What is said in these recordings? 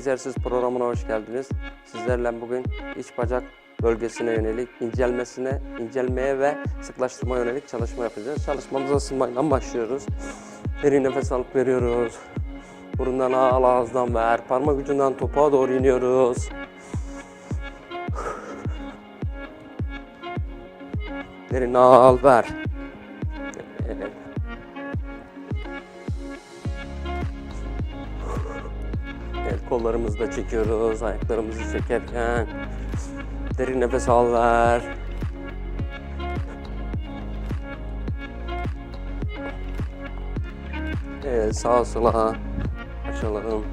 Egzersiz programına hoş geldiniz. Sizlerle bugün iç bacak bölgesine yönelik incelmesine, incelmeye ve sıklaştırma yönelik çalışma yapacağız. Çalışmamıza ısınmayla başlıyoruz. Derin nefes alıp veriyoruz. Burundan al, ağızdan ver. Parmak ucundan topuğa doğru iniyoruz. Derin al, ver. Evet. Kollarımızı da çekiyoruz, ayaklarımızı çekerken. Derin nefes al. Evet, sağa sola açalım.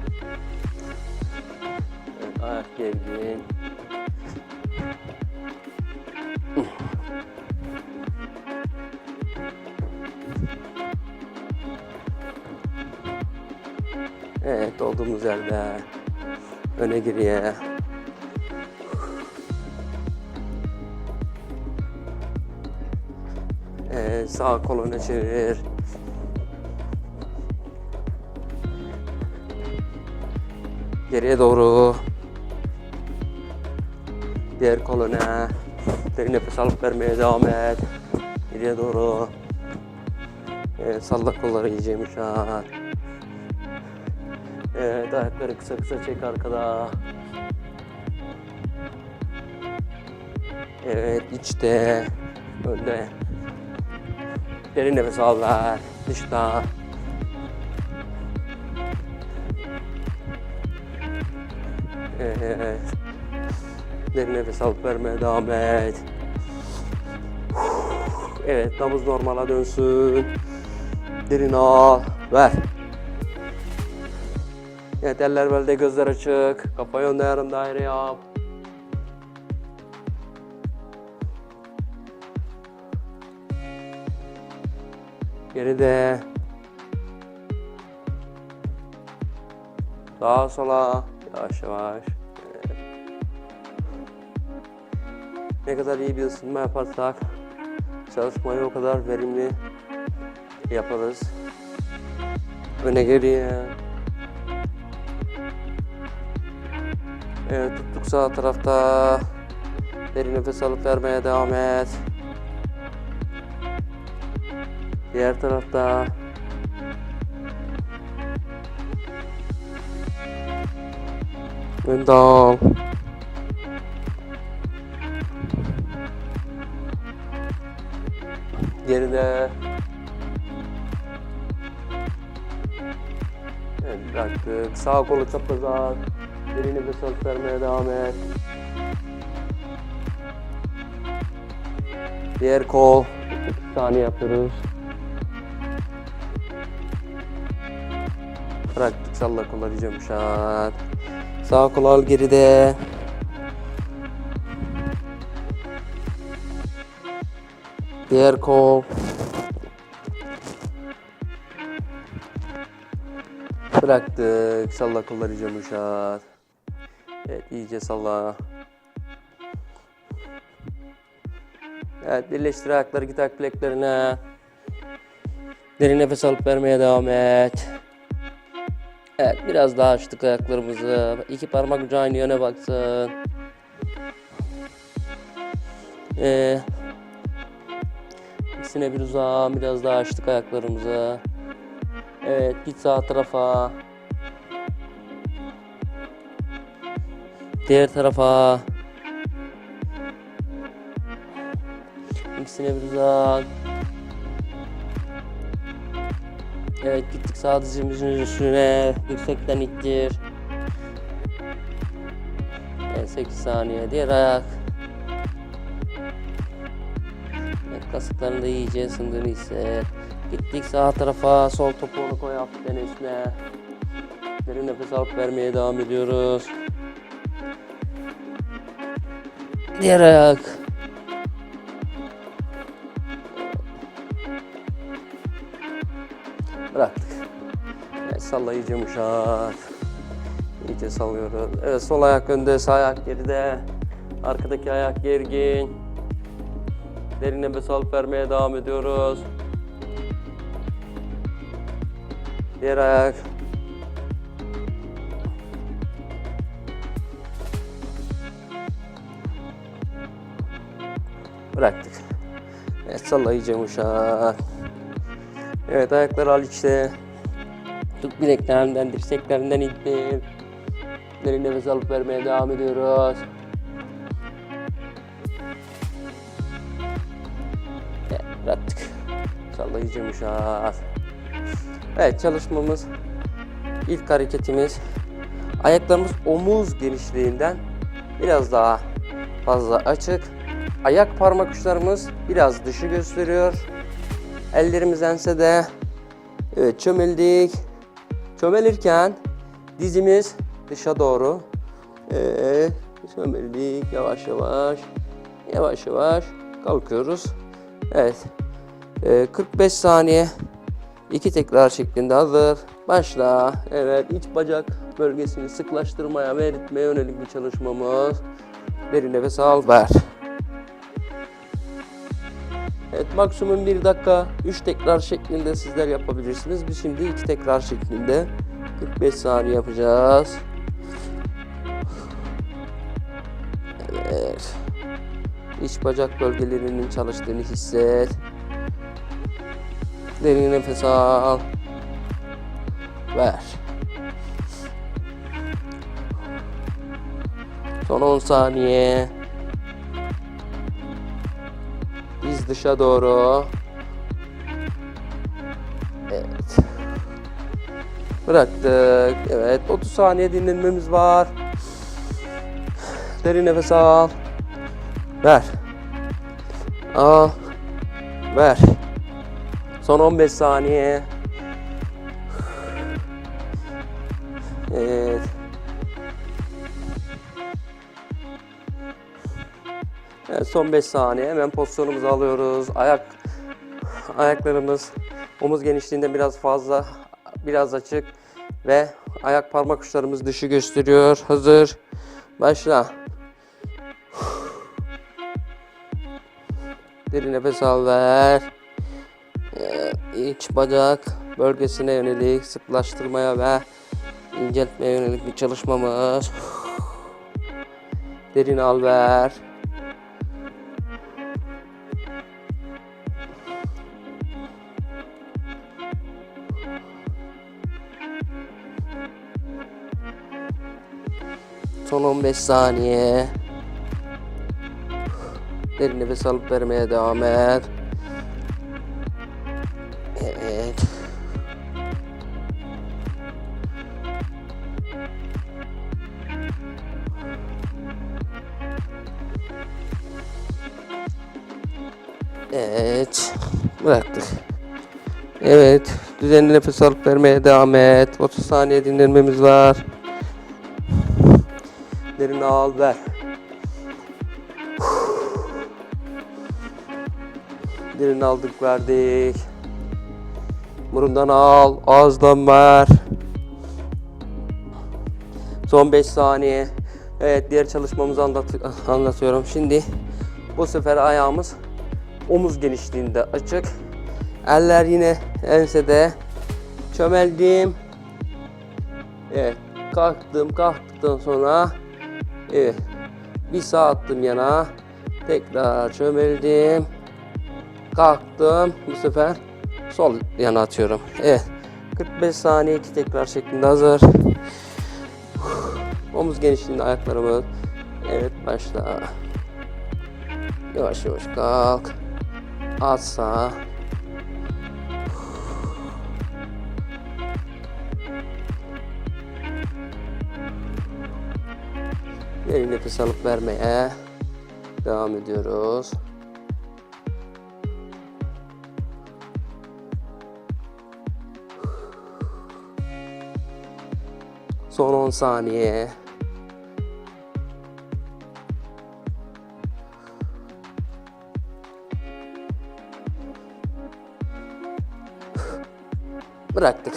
Evet, ayak gergin. Olduğumuz yerde öne geriye. Evet, sağ kolunu çevir. Geriye doğru. Diğer koluna. Derin nefes alıp vermeye devam et. Geriye doğru. Evet, salla kolları iyice yumuşat. Evet, ayakları kısa kısa çek arkada. Evet, içte, önde. Derin nefes al ver, dışta. Evet. Derin nefes alıp vermeye devam et. Evet, nabız normala dönsün. Derin al, ver. Evet, eller belde, gözler açık. Kafa yönde yarım daire yap. Geride. Sağa sola. Yavaş yavaş. Ne kadar iyi bir ısınma yaparsak çalışmayı o kadar verimli yaparız. Öne geriye. Evet tuttuk sağ tarafta. Derin nefes alıp vermeye devam et. Diğer tarafta. Önde al. Geride. Evet bıraktık. Sağ kolu çaprazat. Derin nefes alıp vermeye devam et. Diğer kol. 2 saniye yapıyoruz. Bıraktık salla kolları iyice yumuşat. Sağ kol al geride. Diğer kol. Bıraktık. Salla kolları iyice yumuşat. Evet iyice salla. Evet birleştir ayakları git ayak bileklerine. Derin nefes alıp vermeye devam et. Evet biraz daha açtık ayaklarımızı. İki parmak ucu aynı yöne baksın. Ee, ikisine bir uzağım. Biraz daha açtık ayaklarımızı. Evet git sağ tarafa. Diğer tarafa. İkisine bir uzak. Evet gittik sağ dizimizin üstüne. Yüksekten ittir. Evet 8 saniye. Diğer ayak. Evet, kasıklarını da iyice ısındığını hisset. Gittik sağ tarafa. Sol topuğunu koy hafiften üstüne. Derin nefes alıp vermeye devam ediyoruz. Ayak. Bıraktık. Evet, salla iyice yumuşat. İyice sallıyoruz. Evet sol ayak önde, sağ ayak geride. Arkadaki ayak gergin. Derin nefes alıp vermeye devam ediyoruz. Diğer ayak. Bıraktık. Evet sallayacağım uşağı. Evet ayakları al içte. Tut bileklerinden, dirseklerinden ittir. Derin nefes alıp vermeye devam ediyoruz. Evet, bıraktık. Sallayacağım uşağı. Evet çalışmamız ilk hareketimiz ayaklarımız omuz genişliğinden biraz daha fazla açık. Ayak parmak uçlarımız biraz dışı gösteriyor. Ellerimiz ensede. Evet çömeldik. Çömelirken dizimiz dışa doğru. Evet çömeldik yavaş yavaş. Yavaş yavaş kalkıyoruz. Evet. Ee, 45 saniye iki tekrar şeklinde hazır. Başla. Evet iç bacak bölgesini sıklaştırmaya ve eritmeye yönelik bir çalışmamız. Derin nefes al ver. Evet maksimum 1 dakika 3 tekrar şeklinde sizler yapabilirsiniz. Biz şimdi 2 tekrar şeklinde 45 saniye yapacağız. Evet. İç bacak bölgelerinin çalıştığını hisset. Derin nefes al. Ver. Son 10 saniye. Diz dışa doğru. Evet. Bıraktık. Evet. 30 saniye dinlenmemiz var. Derin nefes al. Ver. Al. Ver. Son 15 saniye. Evet. Evet, son 5 saniye hemen pozisyonumuzu alıyoruz. Ayak ayaklarımız omuz genişliğinde biraz fazla, biraz açık ve ayak parmak uçlarımız dışı gösteriyor. Hazır. Başla. Derin nefes al ver. Ee, iç bacak bölgesine yönelik sıklaştırmaya ve inceltmeye yönelik bir çalışmamız. Derin al ver. Son 15 saniye. Derin nefes alıp vermeye devam et. Evet. Evet. Bıraktık. Evet. Düzenli nefes alıp vermeye devam et. 30 saniye dinlenmemiz var. Derin al ver. Derin aldık verdik. Burundan al, ağızdan ver. Son 5 saniye. Evet diğer çalışmamızı anlat anlatıyorum. Şimdi bu sefer ayağımız omuz genişliğinde açık. Eller yine ensede. Çömeldim. Evet kalktım kalktıktan sonra evet bir sağ attım yana. Tekrar çömeldim. Kalktım. Bu sefer sol yana atıyorum. Evet. 45 saniye iki tekrar şeklinde hazır. Omuz genişliğinde ayaklarımız. Evet başla. Yavaş yavaş kalk. At sağa. Derin nefes alıp vermeye devam ediyoruz. Son 10 saniye. Bıraktık.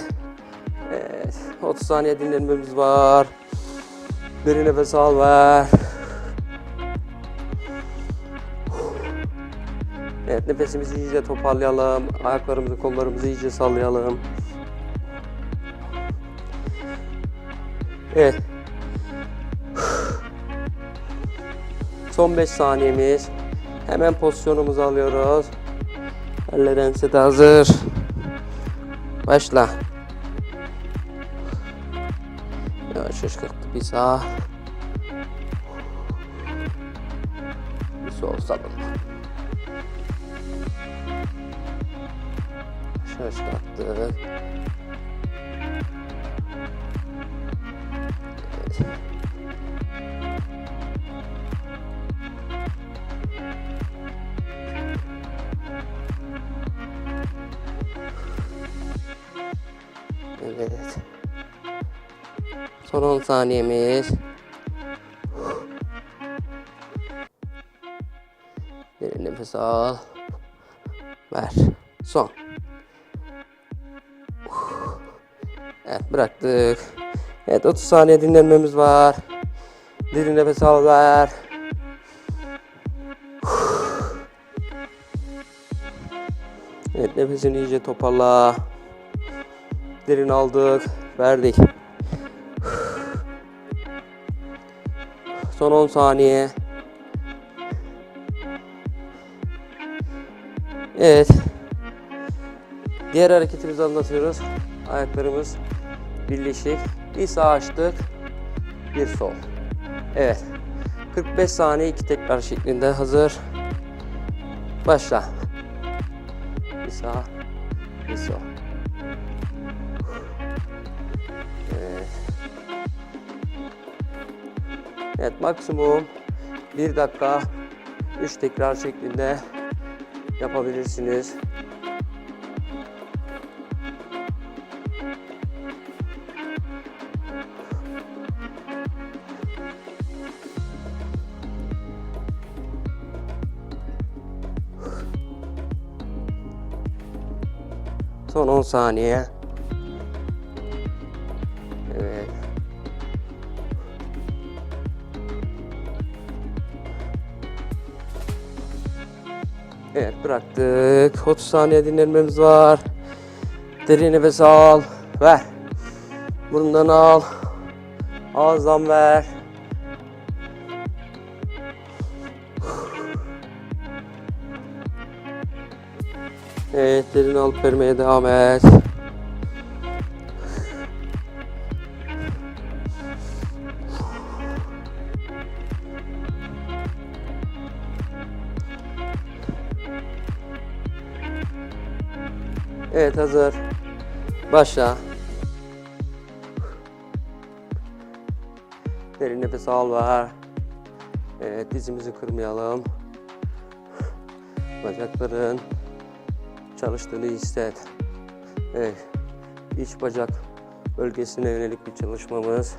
Evet, 30 saniye dinlenmemiz var. Derin nefes al ver. Evet nefesimizi iyice toparlayalım. Ayaklarımızı kollarımızı iyice sallayalım. Evet. Son 5 saniyemiz. Hemen pozisyonumuzu alıyoruz. Eller ensede hazır. Başla. Yavaş yavaş kalktı. Bir sağ. Bir sol salın. Yavaş yavaş kalktı. Evet. Son 10 saniyemiz. Derin nefes al. Ver. Son. Evet bıraktık. Evet 30 saniye dinlenmemiz var. Derin nefes al ver. Evet nefesini iyice toparla. Derin aldık, verdik. Son 10 saniye. Evet. Diğer hareketimizi anlatıyoruz. Ayaklarımız birleşik. Bir sağ açtık, bir sol. Evet. 45 saniye iki tekrar şeklinde hazır. Başla. Bir sağ, bir sol. Evet maksimum 1 dakika 3 tekrar şeklinde yapabilirsiniz. Son 10 saniye. Bıraktık. 30 saniye dinlenmemiz var. Derin nefes al. Ver. Burundan al. Ağızdan ver. Evet derin alıp vermeye devam et. Evet hazır. Başla. Derin nefes al ver. Evet dizimizi kırmayalım. Bacakların çalıştığını hisset. Evet. İç bacak bölgesine yönelik bir çalışmamız.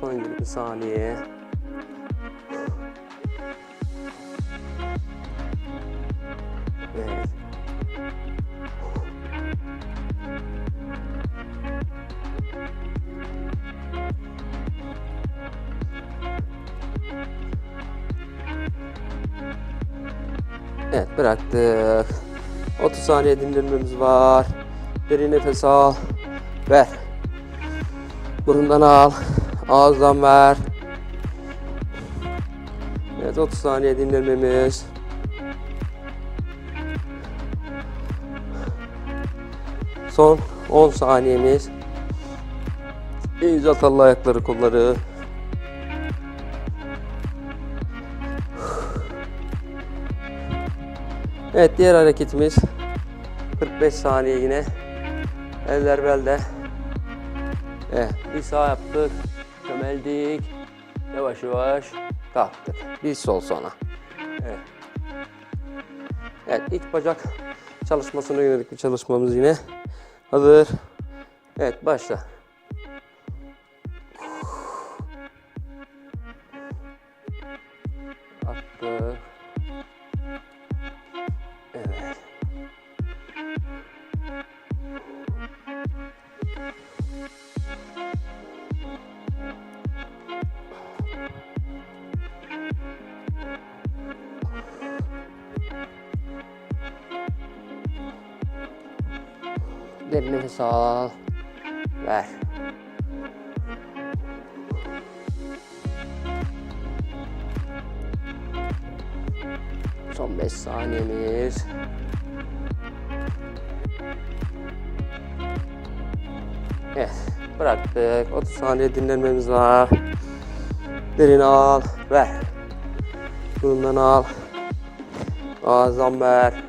Son 20 saniye. Bıraktık. 30 saniye dinlenmemiz var. Derin nefes al. Ver. Burundan al. Ağızdan ver. Evet 30 saniye dinlenmemiz. Son 10 saniyemiz. İyice atalım ayakları kolları. Evet diğer hareketimiz 45 saniye yine. Eller belde. Evet bir sağ yaptık. Çömeldik. Yavaş yavaş kalktık. Bir sol sonra. Evet. Evet iç bacak çalışmasına yönelik bir çalışmamız yine. Hazır. Evet başla. nefes al. Ver. Son 5 saniyemiz. Evet. Bıraktık. 30 saniye dinlenmemiz var. Derin al. Ver. Burundan al. Ağızdan ver.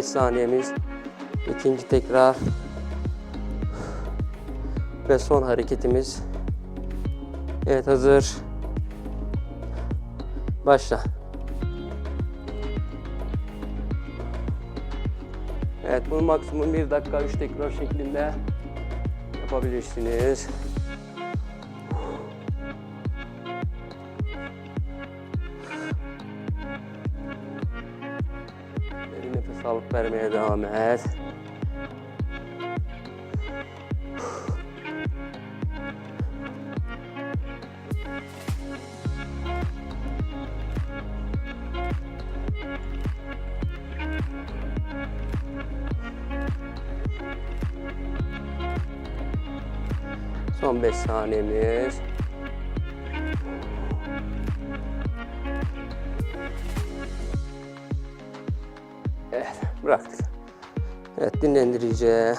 5 saniyemiz. İkinci tekrar. Ve son hareketimiz. Evet hazır. Başla. Evet bunu maksimum 1 dakika 3 tekrar şeklinde yapabilirsiniz. Vermeye devam et. Son 5 saniyemiz. Bıraktık. Evet, dinlendirici.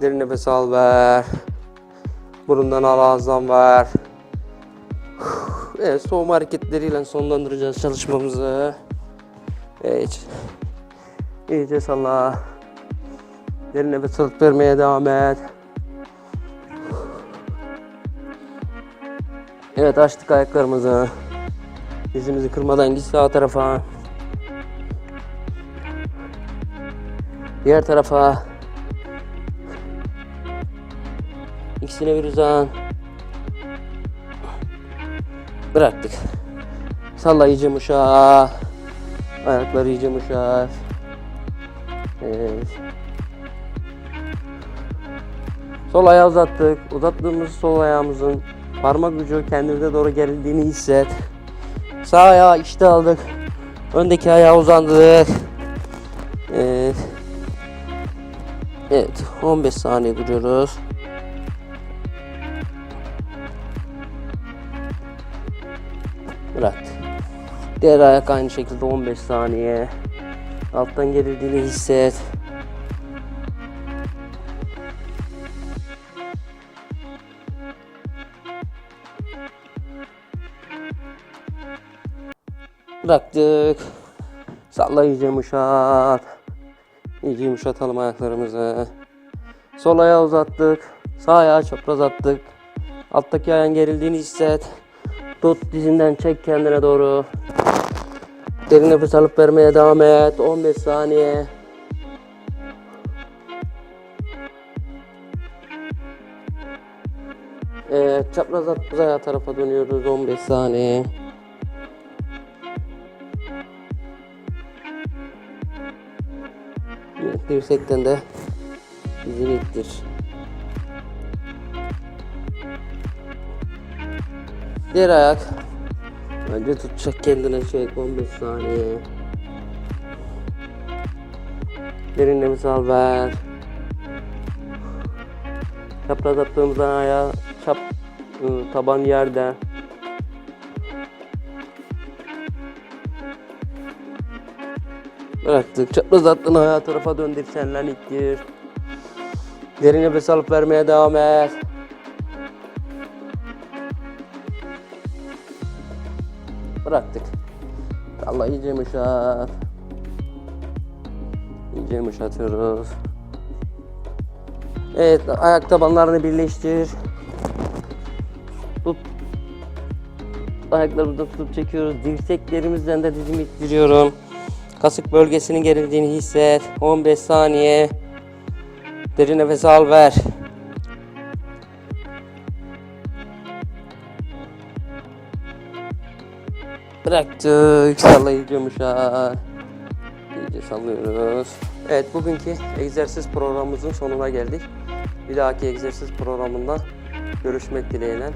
Derin nefes al ver. Burundan al ağızdan ver. Evet, soğuma hareketleriyle sonlandıracağız çalışmamızı. Evet. İyice salla. Derin nefes alıp vermeye devam et. Evet açtık ayaklarımızı. Dizimizi kırmadan git sağ tarafa. Diğer tarafa. İkisine bir uzan. Bıraktık. Salla iyice muşa. Ayakları iyice muşa. Evet. Sol ayağı uzattık. Uzattığımız sol ayağımızın parmak ucu kendimize doğru gerildiğini hisset. Sağ ayağı işte aldık. Öndeki ayağı uzandık. Evet. Evet. 15 saniye duruyoruz. Bırak. Diğer ayak aynı şekilde 15 saniye. Alttan gerildiğini hisset. Bıraktık. Salla iyice yumuşat. İyice yumuşatalım ayaklarımızı. Sol ayağı uzattık. Sağ ayağı çapraz attık. Alttaki ayağın gerildiğini hisset. Tut dizinden çek kendine doğru. Derin nefes alıp vermeye devam et. 15 saniye. Evet, çapraz attığımız ayağı tarafa dönüyoruz. 15 saniye. Dirsekten de dizini ittir. Diğer ayak. Önce tutacak kendine çek 15 saniye. Derin nefes al ver. Çapraz attığımızda ayağı çap ıı, taban yerde. Bıraktık. Çapraz attığın ayağı tarafa döndür senlen ittir. Derin nefes alıp vermeye devam et. Bıraktık. Allah iyice yumuşat. İyice yumuşatıyoruz. Evet ayak tabanlarını birleştir. Tut. Ayaklarımızı tutup çekiyoruz. Dirseklerimizden de dizimi ittiriyorum. Kasık bölgesinin gerildiğini hisset. 15 saniye. Derin nefes al ver. Bıraktık. Sallayıcı yumuşak. İyice sallıyoruz. Evet bugünkü egzersiz programımızın sonuna geldik. Bir dahaki egzersiz programında görüşmek dileğiyle.